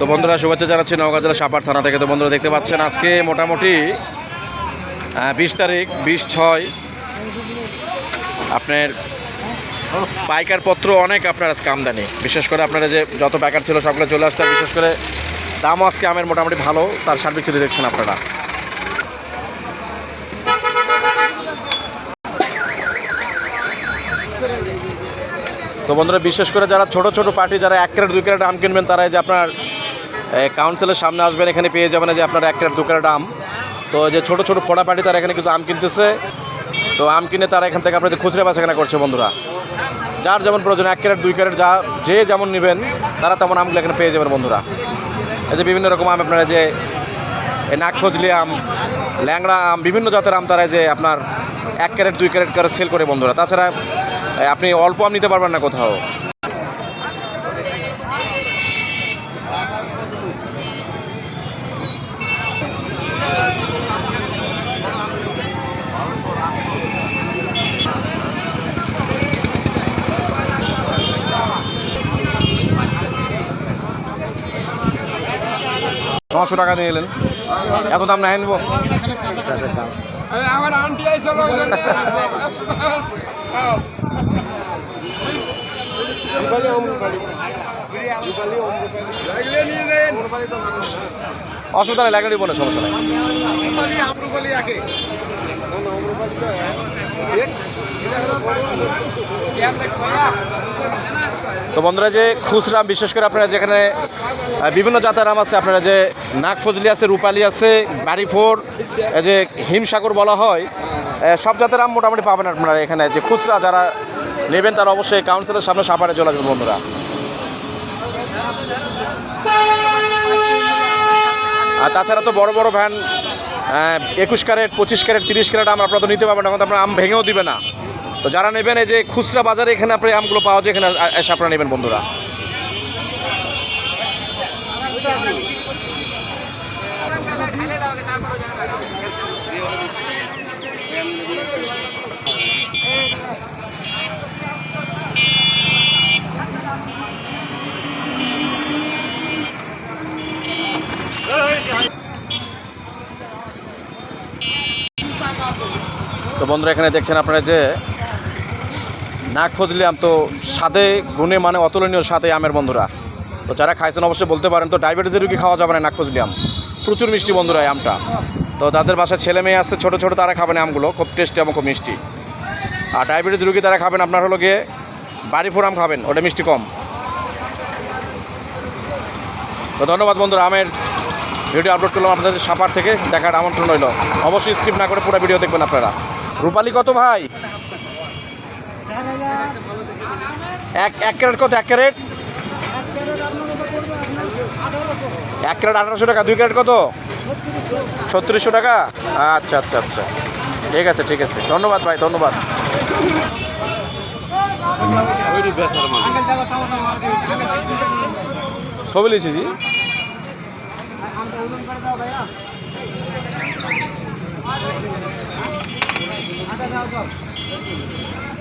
তো বন্ধুরা, শুভেচ্ছা জানাচ্ছি নওগাঁ জেলা সাপার থানা থেকে। তো বন্ধুরা, দেখতে পাচ্ছেন আজকে মোটামুটি বিশ তারিখ, বিশ ছয়। আপনার পাইকার পত্র অনেক আপনার আজকে আমদানি। বিশেষ করে আপনারা যে যত পাইকার ছিল সবগুলো চলে আর বিশেষ করে দামও আজকে আমের মোটামুটি ভালো, তার সার্বিক যদি দেখছেন আপনারা। তো বন্ধুরা, বিশেষ করে যারা ছোট ছোট পার্টি যারা এক ক্যারেট, দুই ক্যারেট আম কিনবেন তারা যে আপনার কাউন্সিলের সামনে আসবেন, এখানে পেয়ে যাবেন যে আপনার এক ক্যারেট, দু ক্যারেট আম। তো যে ছোট ছোট ফোড়া পার্টি তারা এখানে কিছু আম কিনতেছে। তো আম কিনে তারা এখান থেকে আপনাদের খুচরা বেচাকেনা করছে, বন্ধুরা। যার যেমন প্রয়োজন, এক ক্যারেট, দুই ক্যারেট, যা, যে যেমন নেবেন, তারা তেমন আমগুলো এখানে পেয়ে যাবেন, বন্ধুরা। এই যে বিভিন্ন রকম আম আপনারা যে নাকখজলি আম ল্যাংড়া আম, বিভিন্ন জাতের আম তারা যে আপনার এক ক্যারেট, দুই ক্যারেট করে সেল করে বন্ধুরা। তাছাড়া আপনি অল্প আম নিতে পারবেন না কোথাও। নশো টাকা দিয়ে এলেন। এত দাম না আনব। অসুবিধা নেই বলে সমস্যা তো বন্ধুরা, যে খুচরা বিশেষ করে আপনারা যেখানে বিভিন্ন জাতের আম আছে, আপনারা যে নাগফজলি আছে, রূপালি আছে বাড়িফোর যে হিমসাগর বলা হয় সব জাতের আম মোটামুটি পাবেন আপনারা এখানে। যে খুচরা যারা নেবেন, তারা অবশ্যই কাউন্সিলের সামনে সাপারে চলে আসবেন, বন্ধুরা। আর তাছাড়া তো বড় বড় ভ্যান একুশ ক্যারেট, পঁচিশ ক্যারেট, তিরিশ ক্যারেট আম আপনারা তো নিতে পারবেন না আপনার আম ভেঙেও দিবে না। তো যারা নেবেন এই যে খুচরা বাজারে এখানে আপনি আমগুলো পাওয়া যায়, এখানে এসে আপনারা নেবেন বন্ধুরা। তো বন্ধুরা, এখানে দেখছেন আপনারা যে নাক ফজলি আম তো স্বাদে গুণে মানে অতুলনীয় স্বাদে আমের বন্ধুরা। তো যারা খাইছেন অবশ্যই বলতে পারেন, তো ডায়াবেটিসের রুগী খাওয়া যাবে না নাক ফজলি আম। প্রচুর মিষ্টি বন্ধুরা আমটা। তো যাদের বাসায় ছেলে মেয়ে আছে, ছোটো ছোটো তারা খাবেন আমগুলো, খুব টেস্টি এবং খুব মিষ্টি। আর ডায়াবেটিস রুগী তারা খাবেন আপনার হলো গিয়ে বাড়ি ফোর আম খাবেন, ওটা মিষ্টি কম। তো ধন্যবাদ বন্ধুরা, আমের ভিডিও আপলোড করলাম আপনাদের সাপার থেকে দেখার আমন্ত্রণ রইল। অবশ্যই স্কিপ না করে পুরো ভিডিও দেখবেন আপনারা। রূপালি কত ভাই? এক এক ক্যারেট কত? এক ক্যারেট? এক ক্যারেট আঠারোশো টাকা দুই ক্যারেট কত? ছত্রিশশো টাকা? আচ্ছা আচ্ছা আচ্ছা। ঠিক আছে ঠিক আছে। ধন্যবাদ ভাই ধন্যবাদ। ছবি লিখছি। 没了。啊，再挑一个。